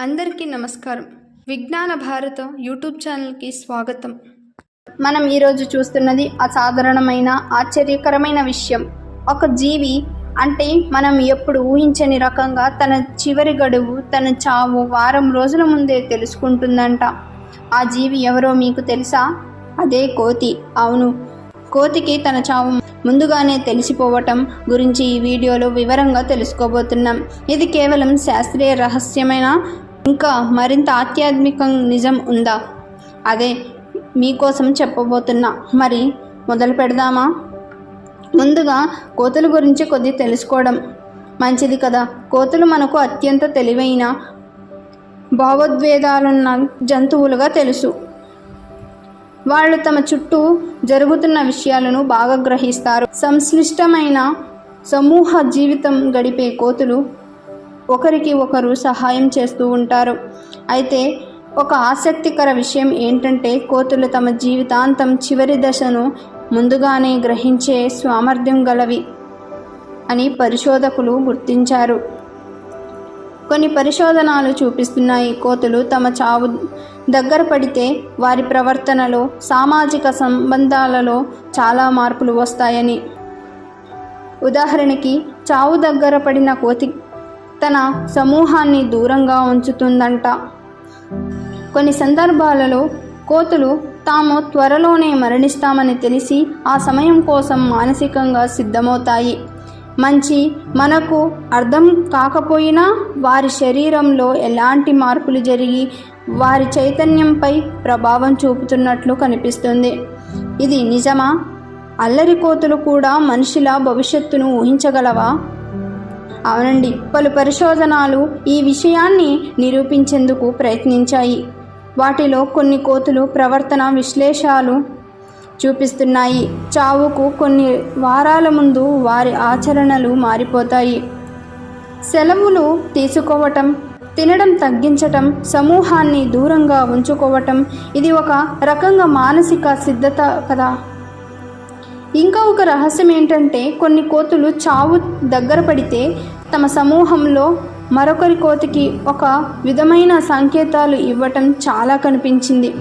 అందరికీ నమస్కారం. విజ్ఞాన భారత యూట్యూబ్ ఛానల్కి స్వాగతం. మనం ఈరోజు చూస్తున్నది అసాధారణమైన ఆశ్చర్యకరమైన విషయం. ఒక జీవి అంటే మనం ఎప్పుడు ఊహించని రకంగా తన చివరి గడువు తన చావు వారం రోజుల ముందే తెలుసుకుంటుందంట. ఆ జీవి ఎవరో మీకు తెలుసా? అదే కోతి. అవును. కోతికి తన చావు ముందుగానే తెలిసిపోవటం గురించి ఈ వీడియోలో వివరంగా తెలుసుకోబోతున్నాం. ఇది కేవలం శాస్త్రీయ రహస్యమైన? ఇంకా మరింత ఆధ్యాత్మిక నిజం ఉందా? అదే మీకోసం చెప్పబోతున్నా. మరి మొదలు పెడదామా? ముందుగా కోతుల గురించి కొద్ది తెలుసుకోవడం మంచిది కదా. కోతులు మనకు అత్యంత తెలివైన భావోద్వేగాలున్న జంతువులుగా తెలుసు. వాళ్ళు తమ చుట్టూ జరుగుతున్న విషయాలను బాగా గ్రహిస్తారు. సంశ్లిష్టమైన సమూహ జీవితం గడిపే కోతులు ఒకరికి ఒకరు సహాయం చేస్తూ ఉంటారు. అయితే ఒక ఆసక్తికర విషయం ఏంటంటే కోతులు తమ జీవితాంతం చివరి దశను ముందుగానే గ్రహించే సామర్థ్యం గలవి అని పరిశోధకులు గుర్తించారు. కొన్ని పరిశోధనలు చూపిస్తున్నాయి. కోతులు తమ చావు దగ్గర పడితే వారి ప్రవర్తనలో సామాజిక సంబంధాలలో చాలా మార్పులు వస్తాయని. ఉదాహరణకి చావు దగ్గర పడిన కోతి తన సమూహాన్ని దూరంగా ఉంచుతుందంట. కొన్ని సందర్భాలలో కోతులు తాము త్వరలోనే మరణిస్తామని తెలిసి ఆ సమయం కోసం మానసికంగా సిద్ధమవుతాయి. మంచి మనకు అర్థం కాకపోయినా వారి శరీరంలో ఎలాంటి మార్పులు జరిగి వారి చైతన్యంపై ప్రభావం చూపుతున్నట్లు కనిపిస్తుంది. ఇది నిజమా? అల్లరి కోతులు కూడా మనిషిల భవిష్యత్తును ఊహించగలవా? అవునండి. పలు పరిశోధనలు ఈ విషయాన్ని నిరూపించేందుకు ప్రయత్నించాయి. వాటిలో కొన్ని కోతులు ప్రవర్తన విశ్లేషాలు చూపిస్తున్నాయి. చావుకు కొన్ని వారాల ముందు వారి ఆచరణలు మారిపోతాయి. సెలవులు తీసుకోవటం తినడం తగ్గించటం సమూహాన్ని దూరంగా ఉంచుకోవటం ఇది ఒక రకంగా మానసిక సిద్ధత కదా. ఇంకా ఒక రహస్యం ఏంటంటే కొన్ని కోతులు చావు దగ్గర పడితే తమ సమూహంలో మరొకరి కోతికి ఒక విధమైన సంకేతాలు ఇవ్వటం చాలా కనిపించింది.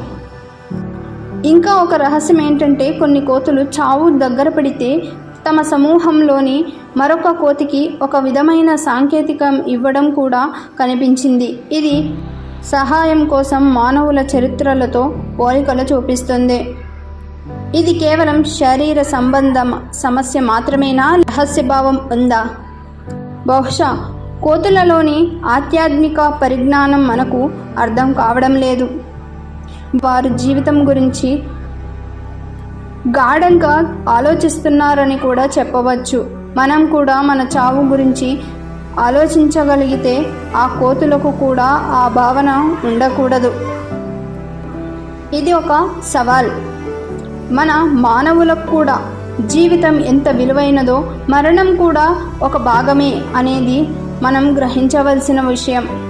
ఇంకా ఒక రహస్యం ఏంటంటే కొన్ని కోతులు చావు దగ్గర పడితే తమ సమూహంలోని మరొక కోతికి ఒక విధమైన సాంకేతికం ఇవ్వడం కూడా కనిపించింది. ఇది సహాయం కోసం మానవుల చరిత్రలతో పోలికలు చూపిస్తుంది. ఇది కేవలం శరీర సంబంధం సమస్య మాత్రమేనా? రహస్యభావం ఉందా? బహుశా కోతులలోని ఆధ్యాత్మిక పరిజ్ఞానం మనకు అర్థం కావడం లేదు. వారు జీవితం గురించి గాఢంగా ఆలోచిస్తున్నారని కూడా చెప్పవచ్చు. మనం కూడా మన చావు గురించి ఆలోచించగలిగితే ఆ కోతులకు కూడా ఆ భావన ఉండకూడదు. ఇది ఒక సవాల్. మన మానవులకు కూడా జీవితం ఎంత విలువైనదో మరణం కూడా ఒక భాగమే అనేది మనం గ్రహించవలసిన విషయం.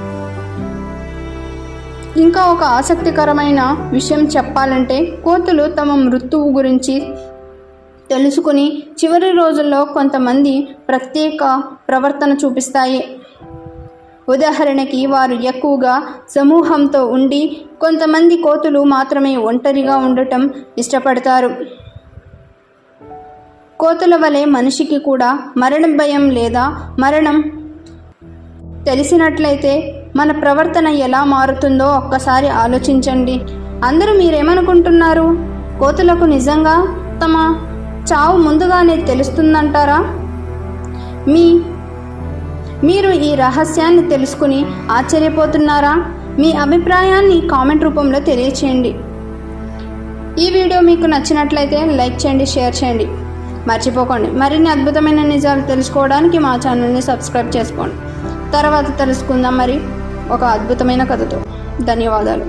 ఇంకా ఒక ఆసక్తికరమైన విషయం చెప్పాలంటే కోతులు తమ మృత్యువు గురించి తెలుసుకుని చివరి రోజుల్లో కొంతమంది ప్రత్యేక ప్రవర్తన చూపిస్తాయి. ఉదాహరణకి వారు ఎక్కువగా సమూహంతో ఉండి కొంతమంది కోతులు మాత్రమే ఒంటరిగా ఉండటం ఇష్టపడతారు. కోతుల వలె మనిషికి కూడా మరణ భయం లేదా మరణం తెలిసినట్లయితే మన ప్రవర్తన ఎలా మారుతుందో ఒక్కసారి ఆలోచించండి. అందరూ మీరేమనుకుంటున్నారు? కోతులకు నిజంగా తమ చావు ముందుగానే తెలుస్తుందంటారా? మీ మీరు ఈ రహస్యాన్ని తెలుసుకుని ఆశ్చర్యపోతున్నారా? మీ అభిప్రాయాన్ని కామెంట్ రూపంలో తెలియచేయండి. ఈ వీడియో మీకు నచ్చినట్లయితే లైక్ చేయండి షేర్ చేయండి. మర్చిపోకండి. మరిన్ని అద్భుతమైన నిజాలు తెలుసుకోవడానికి మా ఛానల్ని సబ్స్క్రైబ్ చేసుకోండి. తర్వాత తెలుసుకుందాం మరి ఒక అద్భుతమైన కథతో. ధన్యవాదాలు.